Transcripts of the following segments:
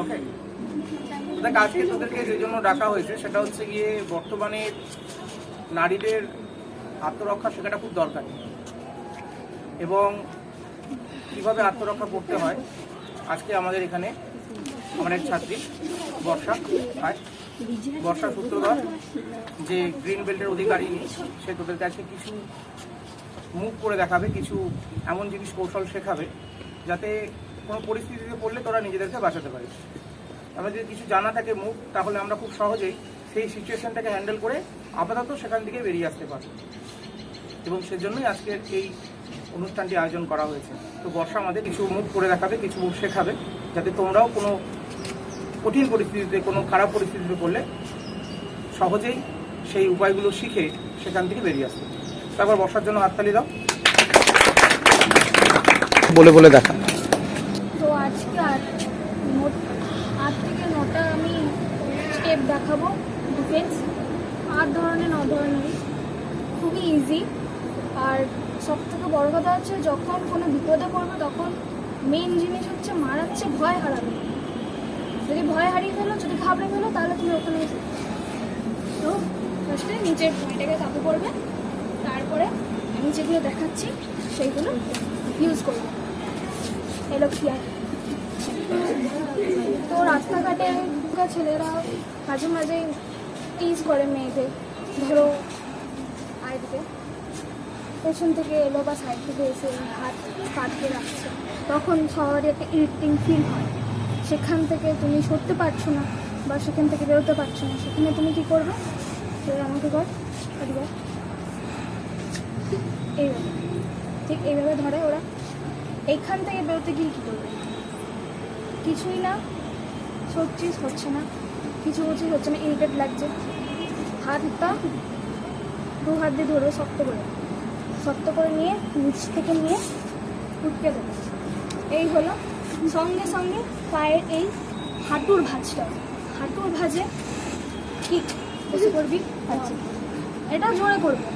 ওকে দেখ, আজকে তোদেরকে যে জন্য ডাকা হয়েছে, সেটা হচ্ছে গিয়ে বর্তমানে নারীদের আত্মরক্ষা শেখাটা খুব দরকারি। এবং কীভাবে আত্মরক্ষা করতে হয়, আজকে আমাদের এখানে এক ছাত্রী বর্ষা হায় বর্ষা সূত্রধর, যে গ্রিন বেল্টের অধিকারী, সে তোদের কাছে কিছু মুভ করে দেখাবে, কিছু এমন জিনিস কৌশল শেখাবে, যাতে কোনো পরিস্থিতিতে পড়লে তোরা নিজেদেরকে বাঁচাতে পারিস। আমরা যদি কিছু জানা থাকে মুখ, তাহলে আমরা খুব সহজেই সেই সিচুয়েশনটাকে হ্যান্ডেল করে আপাতত সেখান থেকে বেরিয়ে আসতে পারি এবং সেজন্যই আজকের এই অনুষ্ঠানটি আয়োজন করা হয়েছে। তো বর্ষা আমাদের কিছু মুখ করে দেখাবে, কিছু মুখ শেখাবে, যাতে তোমরাও কোনো কঠিন পরিস্থিতিতে, কোনো খারাপ পরিস্থিতিতে পড়লে সহজেই সেই উপায়গুলো শিখে সেখান থেকে বেরিয়ে আসতে পারো। তারপর বর্ষার জন্য হাততালি দাও। বলে বলে দেখা তো আজকে আট নোট- আট থেকে নটা আমি স্টেপ দেখাবো। ডিফেন্স আট ধরনের, ন ধরনের। খুবই ইজি আর সব থেকে বড় কথা হচ্ছে, যখন কোনো বিপদে পড়বে, তখন মেন জিনিস হচ্ছে মারাচ্ছে ভয় হারাবে যদি ভয় হারিয়ে ফেলো, যদি ঘাবড়ে ফেলো, তাহলে তুমি ওখানে তো ফার্স্টে নিচের ভয়টাকে কাবু করবে তারপরে আমি যেগুলো দেখাচ্ছি, সেইগুলো ইউজ করব। এলো কি তো রাস্তাঘাটে থাকা ছেলেরা মাঝে মাঝে টিজ করে মেয়েদের, ধরো আয় দিকে পেছন থেকে এলো বা সাইড থেকে এসে হাত কাটতে রাখছে। তখন শহরে একটা ইরিটিং ফিল হয়। সেখান থেকে তুমি সরতে পারছ না বা সেখান থেকে বেরোতে পারছ না। সেখানে তুমি কি করবে? আমাকে কর এবার এইভাবে। ঠিক এইভাবে ধরে ওরা। এইখান থেকে বেরোতে গিয়ে কী করবে? কিছুই না। সত্যি হচ্ছে না। কিছু কিছুই হচ্ছে না ইরিটেট লাগছে। হাতটা দু হাত দিয়ে ধরে শক্ত করে। শক্ত করে নিয়ে, নিচ থেকে নিয়ে উঠকে দেবে। এই হলো সঙ্গে সঙ্গে পায়ের এই হাঁটুর ভাঁজটা। হাঁটুর ভাঁজে কিক এসে করবি আচ্ছা। এটা জোরে করবে।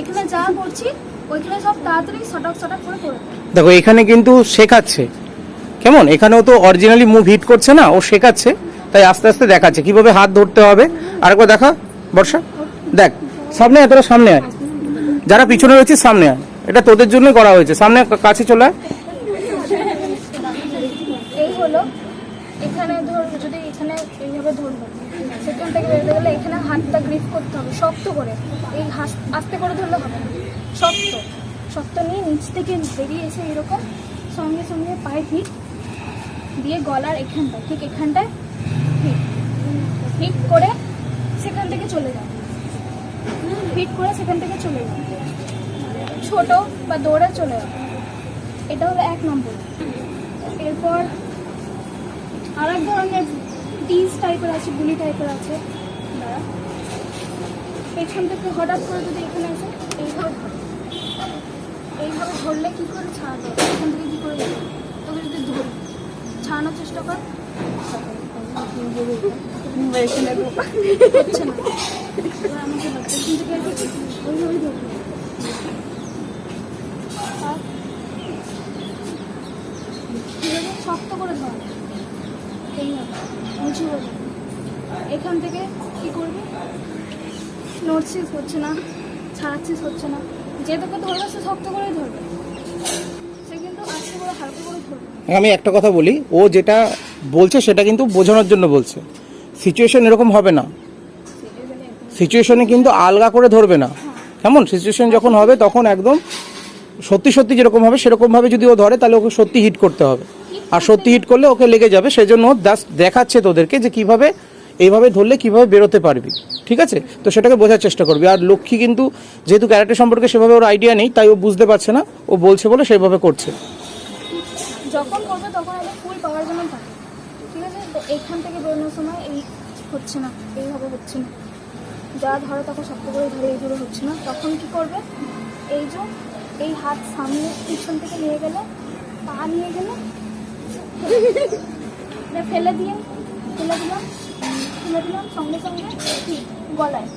এখানে যা করছি, ওইখানে সব তাড়াতাড়ি সটক সটক করে করবে। দেখো, এখানে কিন্তু শেখাচ্ছে। কেমন? এখানেও তো অরিজিনালি মুভ হিট করছে না, ও শেখাচ্ছে, তাই আস্তে আস্তে দেখাচ্ছে। কীভাবে হাত ধরতে হবে? আরেকবার দেখা, বর্ষা। দেখ, সামনে আয়, তোরা সামনে আয়। যারা পিছনে রয়েছে, সামনে আয়। এটা তোদের জন্যই করা হয়েছে। সামনে কাছে চলে আয়। শক্ত শক্ত। নিয়ে নিচ থেকে বেরিয়ে এসে এরকম সঙ্গে সঙ্গে পায়ে হিট দিয়ে গলার এখানটায়, ঠিক এখানটায় হিট হিট করে সেখান থেকে চলে যাও। হিট করে সেখান থেকে চলে যাও। ছোট বা দৌড়ে চলে যাও। এটা হলো এক নম্বর। এরপর আর এক ধরনের টিজ টাইপের আছে গুলি টাইপের আছে। পেছন থেকে হঠাৎ করে যদি এখানে আসে, এইভাবে এইভাবে ধরলে কী করে ছাড়াতে হবে এখান থেকে কী করে তোকে যদি ধরি ছাড়ানোর চেষ্টা কর। ওইভাবেই ধরবি শক্ত করে ধর। উঁচু। এখান থেকে কি করবি? নড়ছিস হচ্ছে না ছাড়াচ্ছিস হচ্ছে না। যে তোকে ধরবে, সে শক্ত করেই ধরবে সে কিন্তু আস্তে করে হালকা করে ধরবে আমি একটা কথা বলি। ও যেটা বলছে সেটা কিন্তু বোঝানোর জন্য বলছে। সিচুয়েশন এরকম হবে না। সিচুয়েশনে কিন্তু আলগা করে ধরবে না। কেমন? সিচুয়েশন যখন হবে, তখন একদম সত্যি সত্যি যেরকম হবে সেরকমভাবে যদি ও ধরে, তাহলে ওকে সত্যি হিট করতে হবে। আর সত্যি হিট করলে ওকে লেগে যাবে। সেজন্য জাস্ট দেখাচ্ছে তোদেরকে যে কীভাবে, এইভাবে ধরলে কীভাবে বেরোতে পারবি। ঠিক আছে? তো সেটাকে বোঝার চেষ্টা করবি। আর লক্ষ্মী কিন্তু যেহেতু ক্যারেক্টার সম্পর্কে সেভাবে ওর আইডিয়া নেই, তাই ও বুঝতে পারছে না। ও বলছে বলে সেভাবে করছে। যখন করবে তখন আবার ফুল পাওয়ার জন্য থাকে। ঠিক আছে? তো এইখান থেকে বেরোনোর সময় এই হচ্ছে না, এইভাবে হচ্ছে না। যা ধরো তখন শক্ত করে ধরে এই এইগুলো হচ্ছে না। তখন কি করবে? এই যে, এই হাত সামনে পিছন থেকে নিয়ে গেলে, পা নিয়ে গেলে ফেলে দিয়ে, ফেলে দিলাম ফেলে দিলাম, সঙ্গে সঙ্গে হিট গলায়।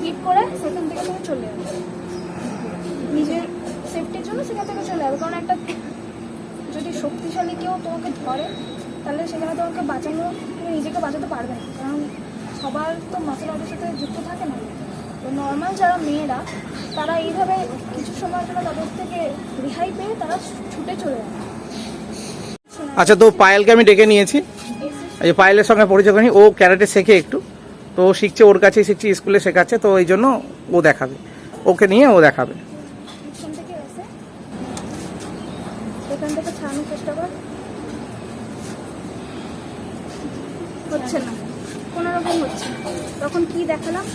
হিট করে সেখান থেকে তুমি চলে যাবে। নিজের সেফটির জন্য সেখান থেকে চলে যাবে। কারণ একটা যদি শক্তিশালী কেউ তোমাকে ধরে, তাহলে সেখানে তোমাকে বাঁচানো, তুমি নিজেকে বাঁচাতে পারবে না। কারণ সবার তো মার্শাল আর্টের সাথে যুক্ত থাকে না। তো নর্মাল যারা মেয়েরা, তারা এইভাবে কিছু সময়ের জন্য তাদের থেকে রেহাই পেয়ে তারা ছুটে চলে যায়। আচ্ছা তো পায়েলকে আমি ডেকে নিয়েছি। এই যে পায়েলের সঙ্গে পরিচয় করি ও ক্যারাটে শেখে একটু। তো শিখছে, ওর কাছেই শিখছে, স্কুলে শেখাচ্ছে, তো এই জন্য ও দেখাবে। ওকে নিয়ে ও দেখাবে পিছন থেকে এসে এখান থেকে ছাড়ানোর চেষ্টা কর হচ্ছে না। কোনো রকম হচ্ছে না। তখন কি দেখালাম?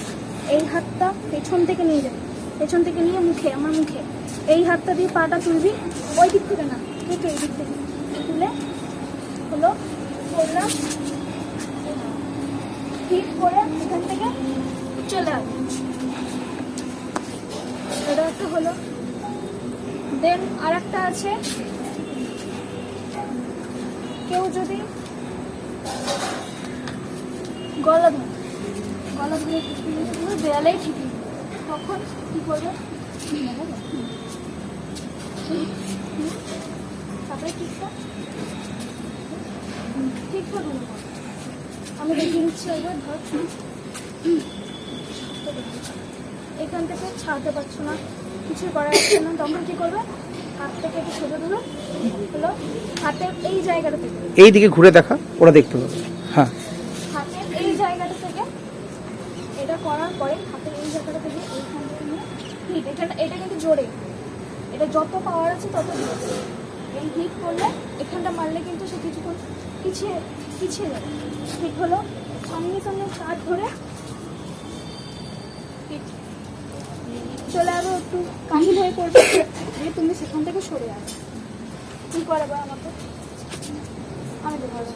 এই হাতটা পেছন থেকে নিয়ে যাবে পেছন থেকে নিয়ে মুখে, আমার মুখে। এই হাতটা দিয়ে পাটা তুলবি, ওই দিক থেকে না ঠিক এই দিক থেকে। তুলে হলো, করলাম। ঠিক করে এখান থেকে চলে আসবে এটা একটা হলো। দেন আর একটা আছে। কেউ যদি গলা ধরে গলা ধরে দেয়ালেই ঠিক তখন কি করবে? তারপরে ঠিকটা ঠিকঠাক হলো আমি দেখিয়ে দিচ্ছি একবার ধর। এখান থেকে ছাড়তে পারছ না। কিছু করা যাচ্ছে না। তখন কি করবে? হাত থেকে একটু ছোটো দিল হলো হাতের এই জায়গাটা এই দিকে ঘুরে দেখা, ওরা দেখতে পাবে হ্যাঁ হাতের এই জায়গাটা থেকে পরে হাতের এই জায়গাটা থেকে এইখান থেকে নিয়ে হিট এটা এটা কিন্তু জোরে। এটা যত পাওয়ার আছে তত এই হিট করলে এখানটা মারলে কিন্তু সে কিছুক্ষণ পিছিয়ে পিছিয়ে যাবে ঠিক হলো সঙ্গে সঙ্গে কাঠ ধরে। চলে যাবে একটু কাহিল হয়ে পড়বে। দিয়ে তুমি সেখান থেকে সরে যাবে কি করে বা আমাকে? আমি দেখাবো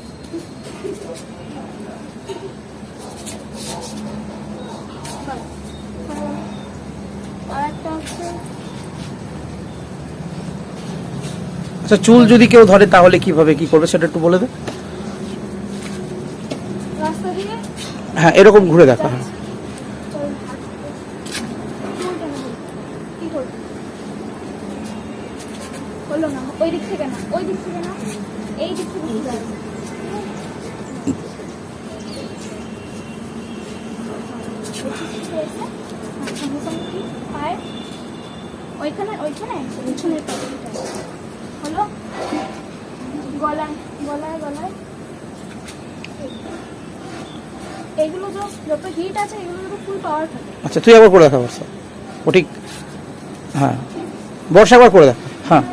আর একটা হচ্ছে আচ্ছা চুল যদি কেউ ধরে তাহলে কীভাবে কি করবে সেটা একটু বলে দে। হ্যাঁ এরকম ঘুরে দেখা। হ্যাঁ ওইখানে ওইখানে? পিছনের হলো গলায় গলায় গলায়। এগুলো যত হিট আছে এগুলো যত ফুল পাওয়ার থাকে। আচ্ছা তুই একবার করে দেখা বর্ষা ও ঠিক হ্যাঁ। বর্ষা একবার করে দেখা। হ্যাঁ।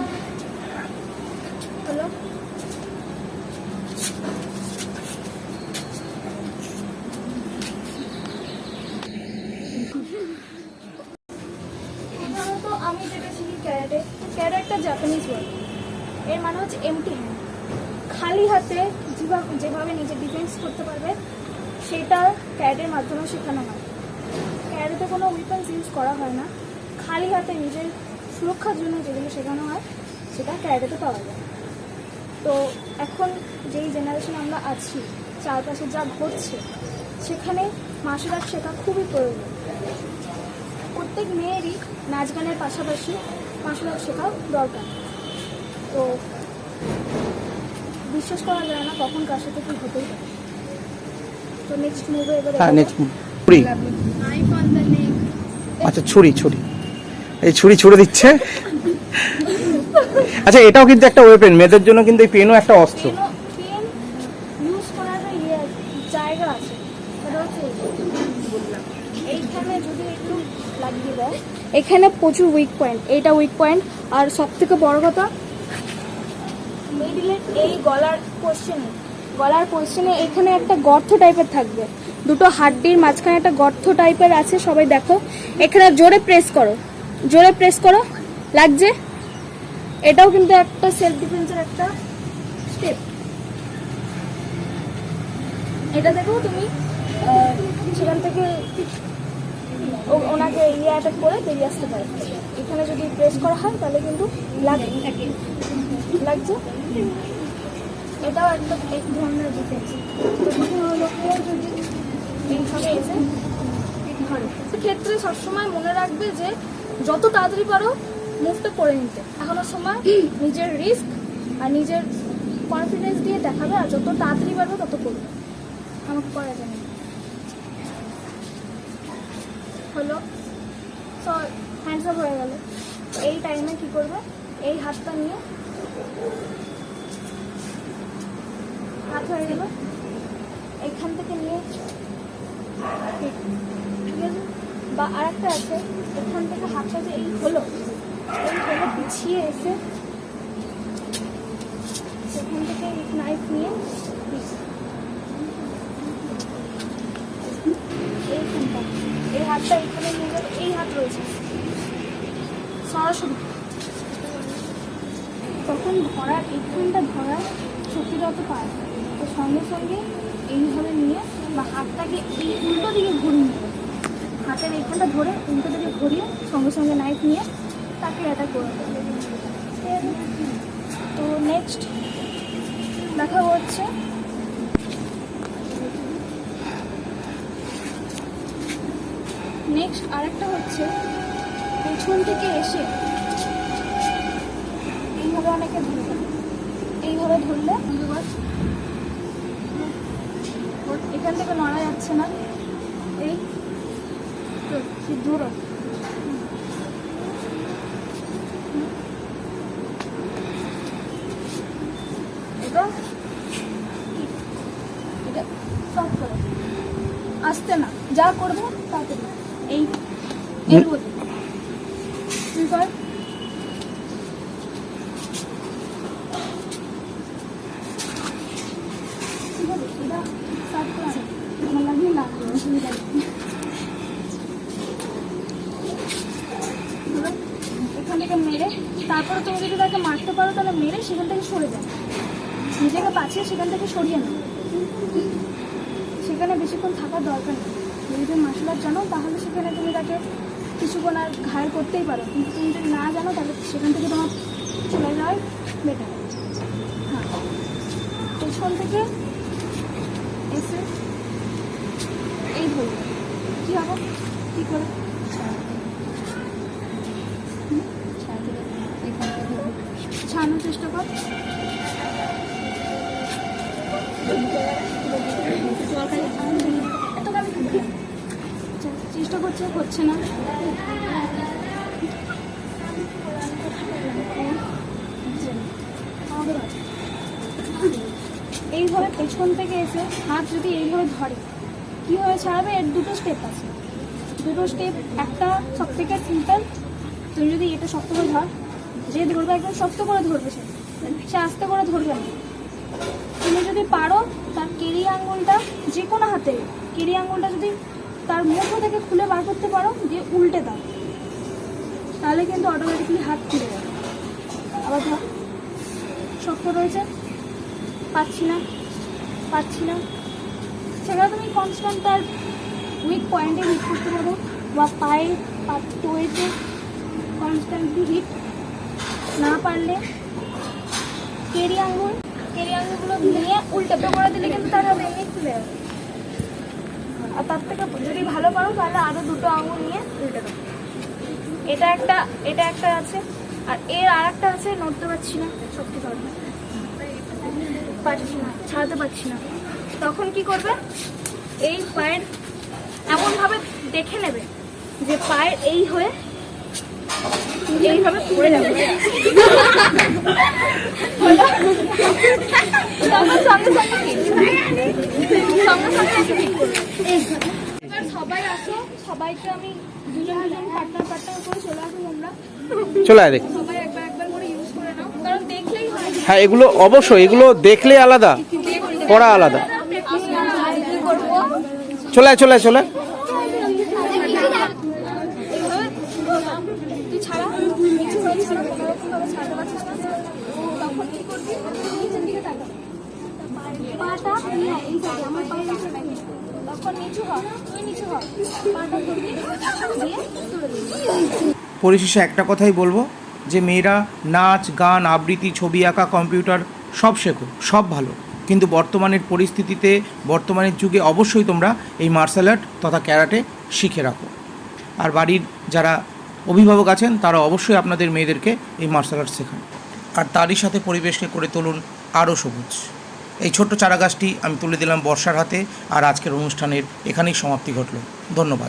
আমি যেটা শিখি ক্যারাটে ক্যারাটে একটা জাপানিজ ওয়ার্ড এর মানে হচ্ছে এমটি হ্যান্ড খালি হাতে যেভাবে নিজে ডিফেন্স করতে পারবে, সেটা ক্যারাটের মাধ্যমে শেখানো হয়। ক্যারাটেতে কোনো উইপেন্স ইউজ করা হয় না। খালি হাতে নিজের সুরক্ষার জন্য যেগুলো শেখানো হয়, সেটা ক্যারাটেতে পাওয়া যায়। তো এখন যেই জেনারেশনে আমরা আছি, চারপাশে যা ঘটছে, সেখানে মার্শাল আর্ট শেখা খুবই প্রয়োজন। প্রত্যেক মেয়েরই নাচ গানের পাশাপাশি মার্শাল আর্ট শেখা দরকার। তো বিশ্বাস করা যায় না কখন কার সাথে কি হতেই পারে। তো নেক্সট মুভে এবারে হ্যাঁ নেক্সট ছুরি। আচ্ছা ছুরি ছুরি। এই ছুরি ছুড়ে দিচ্ছে। আচ্ছা এটাও কিন্তু একটা ওয়েপেন মেয়েদের জন্য কিন্তু এই পেনও একটা অস্ত্র। পেন পেন ইউজ করার একটা জায়গা আছে। সেটা হচ্ছে এইখানে যদি একটু লাগিয়ে দেয় এখানে প্রচুর উইক পয়েন্ট এইটা উইক পয়েন্ট আর সব থেকে বড় কথা মিডিলের এই গলার কোশ্চেনে গলার কোশ্চেনে এখানে একটা গর্ত টাইপের থাকবে। দুটো হাড্ডির মাঝখানে একটা গর্ত টাইপের আছে সবাই দেখো। এখানে জোরে প্রেস করো। জোরে প্রেস করো। লাগছে? এটাও কিন্তু একটা সেলফ ডিফেন্সের একটা স্টেপ এটা দেখো তুমি সেখান থেকে ওনাকে ইয়ে অ্যাটাক করে বেরিয়ে আসতে পারে। এখানে যদি প্রেস করা হয় তাহলে কিন্তু লাগে লাগছে? এটাও এক ধরনের যদি এইভাবে এসে ধরে ক্ষেত্রে সবসময় মনে রাখবে যে যত তাড়াতাড়ি পারো মুভটা করে নিতে। এখনও সময় নিজের রিস্ক আর নিজের কনফিডেন্স দিয়ে দেখাবে আর যত তাড়াতাড়ি পারবে, তত করবে। আমাকে করা জানি হলো? সো হ্যান্ডস আপ হয়ে গেল। এই টাইমে কি করবে? এই হাতটা নিয়ে হাত হয়ে গেল এখান থেকে নিয়ে বা আরেকটা আছে, এখান থেকে হাতটা যে এই হলো এই হলো পিছিয়ে এসে সেখান থেকে নাইফ নিয়ে এইখানটা, এই হাতটা এখানে নিয়ে গেলে এই হাত রয়েছে। সরাসরি। তখন ধরার, এইখানটা ধরার শক্তিটা অত পায়। সঙ্গে সঙ্গে এইভাবে নিয়ে বা হাতটাকে এই উল্টো দিকে ঘুরিয়ে হাতের এইখানটা ধরে উল্টো দিকে ঘুরিয়ে সঙ্গে সঙ্গে নাইফ নিয়ে তাকে অ্যাটাক করে? তো নেক্সট দেখা হচ্ছে নেক্সট আরেকটা হচ্ছে পেছন থেকে এসে এইভাবে অনেকে ধরবে, এইভাবে ধরলে এখান থেকে নড়া যাচ্ছে না। এই তো, কি ধরো এটা এটা সব করো। আসতে না যা করবে তাতে এই এর মধ্যে তুই কর ঠিক আছে এটা স্টার্ট করা আমার লাগবে না অসুবিধা নেই এবার এখান থেকে মেরে, তারপরে তুমি যদি তাকে মারতে পারো, তাহলে মেরে সেখান থেকে সরে যাও। নিজেকে বাঁচিয়ে সেখান থেকে সরিয়ে নাও। সেখানে বেশিক্ষণ থাকার দরকার নেই। যদি তুমি মার্শাল আর্ট জানো, তাহলে সেখানে তুমি তাকে কিছুক্ষণ আর ঘায়ল করতেই পারো। কিন্তু তুমি যদি না জানো, তাহলে সেখান থেকে তোমার চলে যাওয়াই বেটার হ্যাঁ। পেছন থেকে এসে হবে কী ছাড়ানোর চেষ্টা কর। চেষ্টা করছে, হচ্ছে না। এইভাবে পেছন থেকে এসে হাত যদি এইভাবে ধরে কীভাবে ছাড়াবে এর দুটো স্টেপ আছে। দুটো স্টেপ একটা সব থেকে সিম্পল তুমি যদি এটা শক্ত করে ধর, যে ধরবে একদম শক্ত করে ধরবে সে সে আস্তে করে ধরবে না। তুমি যদি পারো, তার কেরি আঙ্গুলটা যে কোনো হাতে কেরি আঙ্গুলটা যদি তার মুঠো থেকে খুলে বার করতে পারো, দিয়ে উল্টে দাও। তাহলে কিন্তু অটোমেটিকলি হাত খুলে যাবে। আবার ধর, শক্ত রয়েছে পাচ্ছি না পাচ্ছি না। সেখানে তুমি কনস্ট্যান্ট তার উইক পয়েন্টে হিট করতে পারো বা পায়ে পা টোয়েতে কনস্ট্যান্টলি হিট না পারলে কেরি আঙ্গুল কেরি আঙ্গুলগুলো নিয়ে উল্টে করে দিলে কিন্তু তার এমনি খুলে যাবে আর তার থেকে যদি ভালো পারো তাহলে আরও দুটো আঙুল নিয়ে উল্টে দেবো এটা একটা এটা একটা আছে। আর এর আর একটা আছে, নড়তে পারছি না সত্যি কথা পারছি না, ছাড়াতে পারছি না। তখন কি করবে? এই পায়ের এমনভাবে দেখে নেবে যে পায়ের এই হয়ে এইভাবে পড়ে যাবে। সঙ্গে সঙ্গে সবাই আসো সবাইকে আমি দুজন দুজন পার্টনার পার্টনার করে চলে আসো তোমরা। চলে আয় সবাই একবার একবার করে ইউজ করে নাও। কারণ দেখলেই হয়। হ্যাঁ এগুলো অবশ্যই এগুলো দেখলে আলাদা পড়া আলাদা। চলে চলে চলে পরিশেষে একটা কথাই বলব, যে মেয়েরা নাচ, গান, আবৃত্তি, ছবি আঁকা, কম্পিউটার সব শেখো, সব ভালো। কিন্তু বর্তমানের পরিস্থিতিতে, বর্তমানের যুগে অবশ্যই তোমরা এই মার্শাল আর্ট তথা ক্যারাটে শিখে রাখো। আর বাড়ির যারা অভিভাবক আছেন, তারা অবশ্যই আপনাদের মেয়েদেরকে এই মার্শাল আর্ট শেখান। আর তারই সাথে পরিবেশকে করে তুলুন আরও সবুজ। এই ছোট্ট চারাগাছটি আমি তুলে দিলাম বর্ষার হাতে, আর আজকের অনুষ্ঠানের এখানেই সমাপ্তি ঘটল। ধন্যবাদ।